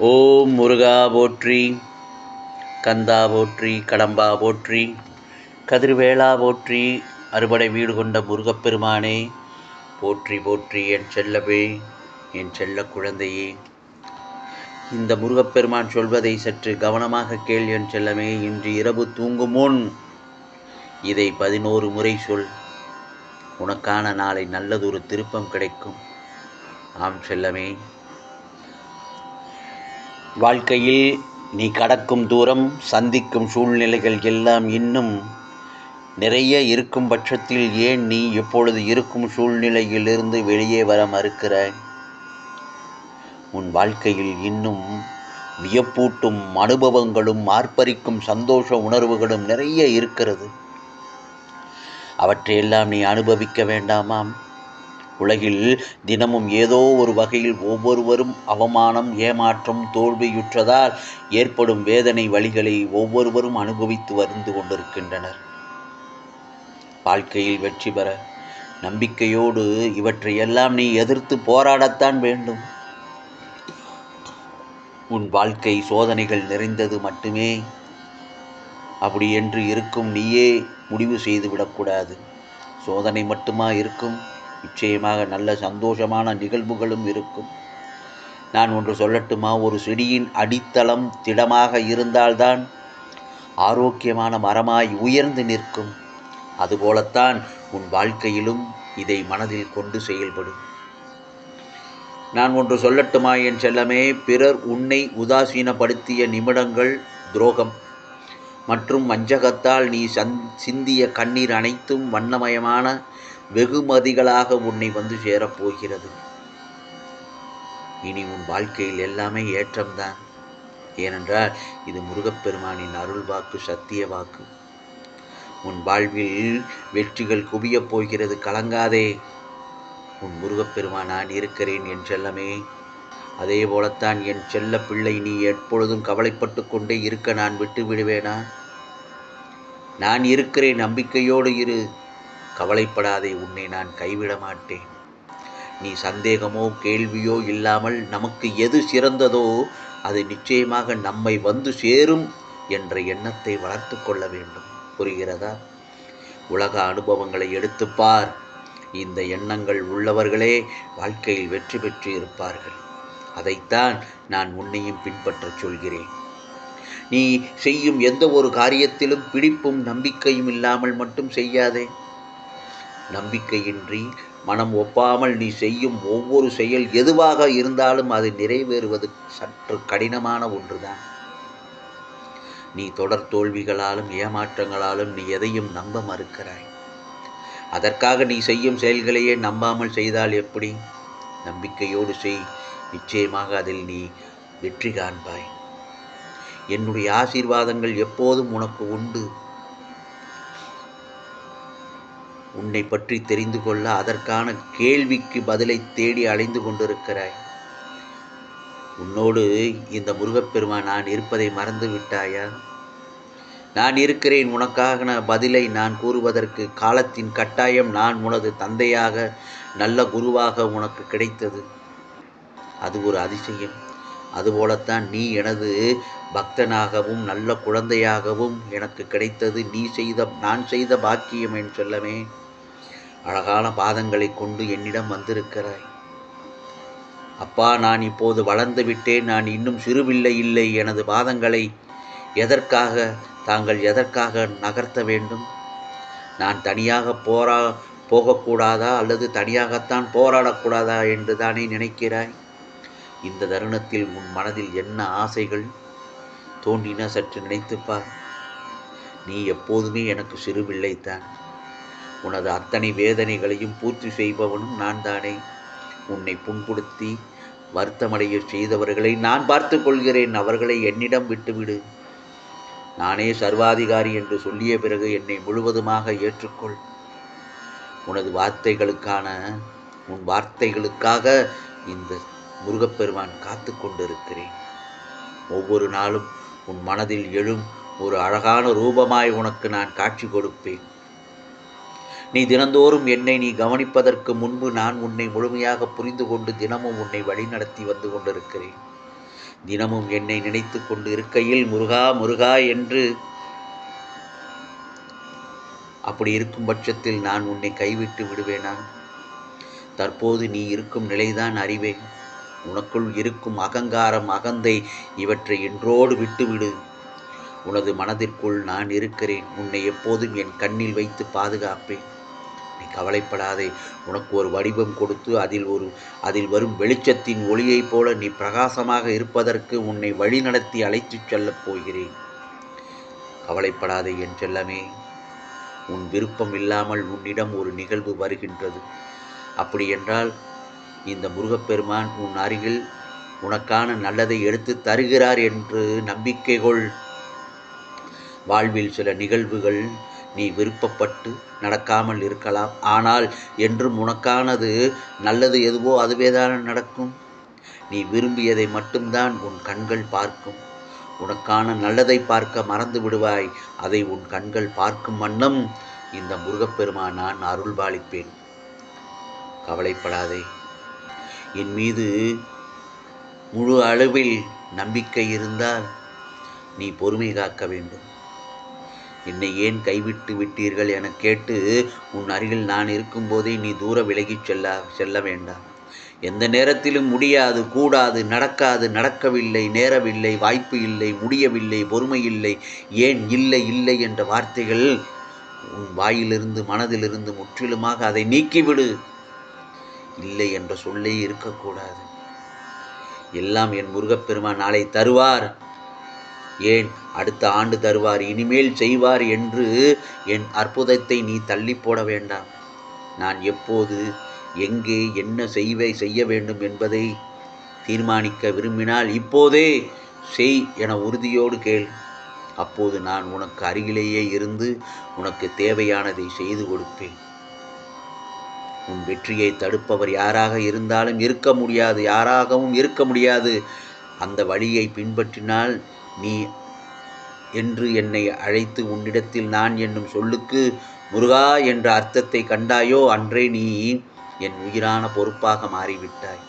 ஓம் முருகா போற்றி கந்தா போற்றி கடம்பா போற்றி கதிர்வேளா போற்றி அறுபடை வீடு கொண்ட முருகப்பெருமானே போற்றி போற்றி என் செல்லவே என் செல்ல குழந்தையே. இந்த முருகப்பெருமான் சொல்வதை சற்று கவனமாக கேள் என் செல்லமே இன்று இரவு தூங்கும் முன் இதை பதினோரு முறை சொல். உனக்கான நாளை நல்லதொரு திருப்பம் கிடைக்கும். ஆம் செல்லமே. வாழ்க்கையில் நீ கடக்கும் தூரம் சந்திக்கும் சூழ்நிலைகள் எல்லாம் இன்னும் நிறைய இருக்கும் பட்சத்தில் ஏன் நீ இப்பொழுது இருக்கும் சூழ்நிலையிலிருந்து வெளியே வர மறுக்கிறாய் உன் வாழ்க்கையில் இன்னும் வியப்பூட்டும் அனுபவங்களும் ஆர்ப்பரிக்கும் சந்தோஷ உணர்வுகளும் நிறைய இருக்கிறது. அவற்றையெல்லாம் நீ அனுபவிக்க வேண்டாமாம். உலகில் தினமும் ஏதோ ஒரு வகையில் ஒவ்வொருவரும் அவமானம் ஏமாற்றம் தோல்வியுற்றதால் ஏற்படும் வேதனை வழிகளை ஒவ்வொருவரும் அனுபவித்து வருந்து கொண்டிருக்கின்றனர். வாழ்க்கையில் வெற்றி பெற நம்பிக்கையோடு இவற்றையெல்லாம் நீ எதிர்த்து போராடத்தான் வேண்டும். உன் வாழ்க்கை சோதனைகள் நிறைந்தது மட்டுமே. அப்படி என்று இருக்கும் நீயே முடிவு செய்து விடக்கூடாது சோதனை மட்டுமா இருக்கும்? நிச்சயமாக நல்ல சந்தோஷமான நிகழ்வுகளும் இருக்கும். நான் ஒன்று சொல்லட்டுமா? ஒரு செடியின் அடித்தளம் திடமாக இருந்தால்தான் ஆரோக்கியமான மரமாய் உயர்ந்து நிற்கும். அதுபோலத்தான் உன் வாழ்க்கையிலும் இதை மனதில் கொண்டு செயல்படும். நான் ஒன்று சொல்லட்டுமா என் செல்லமே? பிறர் உன்னை உதாசீனப்படுத்திய நிமிடங்கள் துரோகம். மற்றும் வஞ்சகத்தால் நீ சந் சிந்திய கண்ணீர் அனைத்தும் வண்ணமயமான வெகுமதிகளாக உன்னை வந்து சேரப்போகிறது. இனி உன் வாழ்க்கையில் எல்லாமே ஏற்றம்தான். ஏனென்றால் இது முருகப்பெருமானின் அருள் வாக்கு சத்திய வாக்கு. உன் வாழ்வில் வெற்றிகள் குவியப் போகிறது கலங்காதே. உன் முருகப்பெருமான் நான் இருக்கிறேன் என் செல்லமே அதே போலத்தான் என் செல்ல பிள்ளை நீ எப்பொழுதும் கவலைப்பட்டு கொண்டே இருக்க நான் விட்டு விடுவேனா நான் இருக்கிறேன் நம்பிக்கையோடு இரு. கவலைப்படாதே உன்னை நான் கைவிட மாட்டேன். நீ சந்தேகமோ கேள்வியோ இல்லாமல் நமக்கு எது சிறந்ததோ அது நிச்சயமாக நம்மை வந்து சேரும் என்ற எண்ணத்தை வளர்த்து கொள்ள வேண்டும். புரிகிறதா? உலக அனுபவங்களை எடுத்துப்பார் இந்த எண்ணங்கள் உள்ளவர்களே வாழ்க்கையில் வெற்றி பெற்று இருப்பார்கள். அதைத்தான் நான் உன்னையும் பின்பற்றச் சொல்கிறேன். நீ செய்யும் எந்த ஒரு காரியத்திலும் பிடிப்பும் நம்பிக்கையும் இல்லாமல் மட்டும் செய்யாதே. நம்பிக்கையின்றி மனம் ஒப்பாமல் நீ செய்யும் ஒவ்வொரு செயல் எதுவாக இருந்தாலும் அது நிறைவேறுவது சற்று கடினமான ஒன்றுதான். நீ தொடர் தோல்விகளாலும் ஏமாற்றங்களாலும் நீ எதையும் நம்ப மறுக்கிறாய். அதற்காக நீ செய்யும் செயல்களையே நம்பாமல் செய்தால் எப்படி? நம்பிக்கையோடு செய் நிச்சயமாக அதில் நீ வெற்றி காண்பாய். என்னுடைய ஆசீர்வாதங்கள் எப்போதும் உனக்கு உண்டு. உன்னை பற்றி தெரிந்து கொள்ள அதற்கான கேள்விக்கு பதிலை தேடி அலைந்து கொண்டிருக்கிறாய். உன்னோடு இந்த முருகப்பெருமான் நான் இருப்பதை மறந்து விட்டாயா? நான் இருக்கிறேன் உனக்காக பதிலை நான் கூறுவதற்கு காலத்தின் கட்டாயம் நான் உனது தந்தையாக நல்ல குருவாக உனக்கு கிடைத்தது. அது ஒரு அதிசயம். அதுபோலத்தான் நீ எனது பக்தனாகவும் நல்ல குழந்தையாகவும் எனக்கு கிடைத்தது. நீ செய்த நான் செய்த பாக்கியம் என் சொல்லமே. அழகான பாதங்களை கொண்டு என்னிடம் வந்திருக்கிறாய். அப்பா நான் இப்போது வளர்ந்து விட்டேன். நான் இன்னும் சிறுவில்லை இல்லை. எனது பாதங்களை எதற்காக தாங்கள் எதற்காக நகர்த்த வேண்டும்? நான் தனியாக போரா போகக்கூடாதா? அல்லது தனியாகத்தான் போராடக்கூடாதா என்று தானே நினைக்கிறாய்? இந்த தருணத்தில் உன் மனதில் என்ன ஆசைகள் தோன்றின? சற்று நினைத்துப்பார் நீ எப்போதுமே எனக்கு சிறுவில்லைத்தான். உனது அத்தனை வேதனைகளையும் பூர்த்தி செய்பவனும் நான் தானே உன்னை புண்படுத்தி வருத்தமடைய செய்தவர்களை நான் பார்த்து கொள்கிறேன். அவர்களை என்னிடம் விட்டுவிடு. நானே சர்வாதிகாரி என்று சொல்லிய பிறகு என்னை முழுவதுமாக ஏற்றுக்கொள். உனது வார்த்தைகளுக்கான உன் வார்த்தைகளுக்காக இந்த முருகப்பெருமான் காத்து கொண்டிருக்கிறேன். ஒவ்வொரு நாளும் உன் மனதில் எழும் ஒரு அழகான ரூபமாய் உனக்கு நான் காட்சி கொடுப்பேன். நீ தினந்தோறும் என்னை நீ கவனிப்பதற்கு முன்பு நான் உன்னை முழுமையாக புரிந்து கொண்டு தினமும் உன்னை வழிநடத்தி வந்து கொண்டிருக்கிறேன். தினமும் என்னை நினைத்து கொண்டு இருக்கையில் முருகா முருகா என்று அப்படி இருக்கும் பட்சத்தில் நான் உன்னை கைவிட்டு விடுவேனா? தற்போது நீ இருக்கும் நிலைதான் அறிவேன். உனக்குள் இருக்கும் அகங்காரம் அகந்தை இவற்றை என்றோடு விட்டுவிடு. உனது மனதிற்குள் நான் இருக்கிறேன். உன்னை எப்போதும் என் கண்ணில் வைத்து பாதுகாப்பேன். நீ கவலைப்படாதே. உனக்கு ஒரு வடிவம் கொடுத்து அதில் ஒரு அதில் வரும் வெளிச்சத்தின் ஒளியைப் போல நீ பிரகாசமாக இருப்பதற்கு உன்னை வழிநடத்தி அழைத்துச் செல்லப் போகிறேன். கவலைப்படாதே என் செல்லமே. உன் விருப்பம் இல்லாமல் உன்னிடம் ஒரு நிகழ்வு வருகின்றது. அப்படி என்றால் இந்த முருகப்பெருமான் உன் அருகில் உனக்கான நல்லதை எடுத்து தருகிறார் என்று நம்பிக்கை கொள் வாழ்வில் சில நிகழ்வுகள் நீ விருப்பப்பட்டு நடக்காமல் இருக்கலாம். ஆனால் என்றும் உனக்கானது நல்லது எதுவோ அதுவேதான் நடக்கும். நீ விரும்பியதை மட்டும்தான் உன் கண்கள் பார்க்கும். உனக்கான நல்லதை பார்க்க மறந்து விடுவாய். அதை உன் கண்கள் பார்க்கும் வண்ணம் இந்த முருகப்பெருமான் நான் அருள்பாலிப்பேன். கவலைப்படாதே. என் மீது முழு அளவில் நம்பிக்கை இருந்தால் நீ பொறுமை காக்க வேண்டும். என்னை ஏன் கைவிட்டு விட்டீர்கள் என கேட்டு உன் அருகில் நான் இருக்கும்போதே நீ தூர விலகிச் செல்ல செல்ல வேண்டாம். எந்த நேரத்திலும் முடியாது கூடாது நடக்காது நடக்கவில்லை நேரவில்லை வாய்ப்பு இல்லை முடியவில்லை பொறுமை இல்லை ஏன் இல்லை இல்லை என்ற வார்த்தைகள் உன் வாயிலிருந்து மனதிலிருந்து முற்றிலுமாக அதை நீக்கிவிடு. இல்லை என்ற சொல்லே இருக்கக்கூடாது. எல்லாம் என் முருகப்பெருமான் நாளை தருவார். ஏன் அடுத்த ஆண்டு தருவார் இனிமேல் செய்வார் என்று என் அற்புதத்தை நீ தள்ளி போட வேண்டாம். நான் எப்போது எங்கே என்ன செய்வை செய்ய வேண்டும் என்பதை தீர்மானிக்க விரும்பினால் இப்போதே செய் என உறுதியோடு கேள். அப்போது நான் உனக்கு அருகிலேயே இருந்து உனக்கு தேவையானதை செய்து கொடுப்பேன். உன் வெற்றியை தடுப்பவர் யாராக இருந்தாலும் இருக்க முடியாது யாராகவும் இருக்க முடியாது. அந்த வழியை பின்பற்றினால் நீ என்று என்னை அழைத்து உன்னிடத்தில் நான் என்னும் சொல்லுக்கு முருகா என்ற அர்த்தத்தை கண்டாயோ அன்றே நீ என் உயிரான பொறுப்பாக மாறிவிட்டாய்.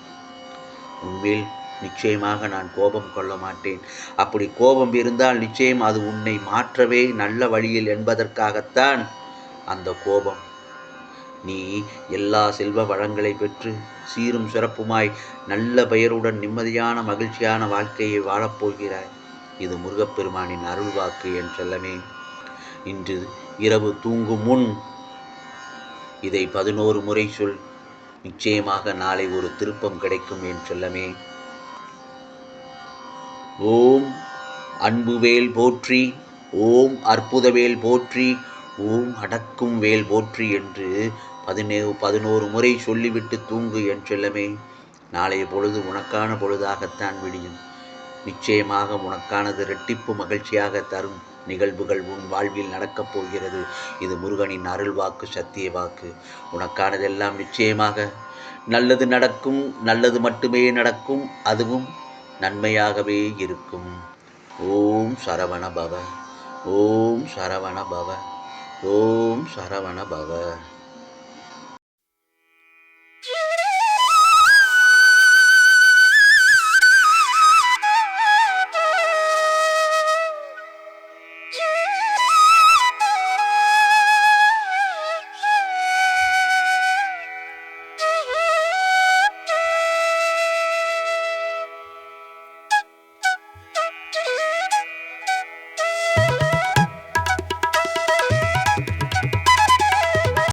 உன்மேல் நிச்சயமாக நான் கோபம் கொள்ள மாட்டேன். அப்படி கோபம் இருந்தால் நிச்சயம் அது உன்னை மாற்றவே நல்ல வழியில் என்பதற்காகத்தான் அந்த கோபம். நீ எல்லா செல்வ வளங்களை பெற்று சீரும் சிறப்புமாய் நல்ல பெயருடன் நிம்மதியான மகிழ்ச்சியான வாழ்க்கையை வாழப்போகிறாய். இது முருகப்பெருமானின் அருள்வாக்கு என் செல்லமே. இன்று இரவு தூங்கும் முன் இதை பதினோரு முறை சொல். நிச்சயமாக நாளை ஒரு திருப்பம் கிடைக்கும் என் செல்லமே. ஓம் அன்புவேல் போற்றி ஓம் அற்புதவேல் போற்றி ஓம் அடக்கும் வேல் போற்றி என்று பதினே பதினோரு முறை சொல்லிவிட்டு தூங்கு என்றெல்லமே நாளைய பொழுது உனக்கான பொழுதாகத்தான் விடியும். நிச்சயமாக உனக்கானது ரெட்டிப்பு மகிழ்ச்சியாக தரும் நிகழ்வுகள் உன் வாழ்வில் நடக்கப் போகிறது. இது முருகனின் அருள் வாக்கு சத்திய வாக்கு. உனக்கானதெல்லாம் நிச்சயமாக நல்லது நடக்கும் நல்லது மட்டுமே நடக்கும் அதுவும் நன்மையாகவே இருக்கும். ஓம் சரவண பவ ஓம் சரவண பவ ஓம் சரவண பவ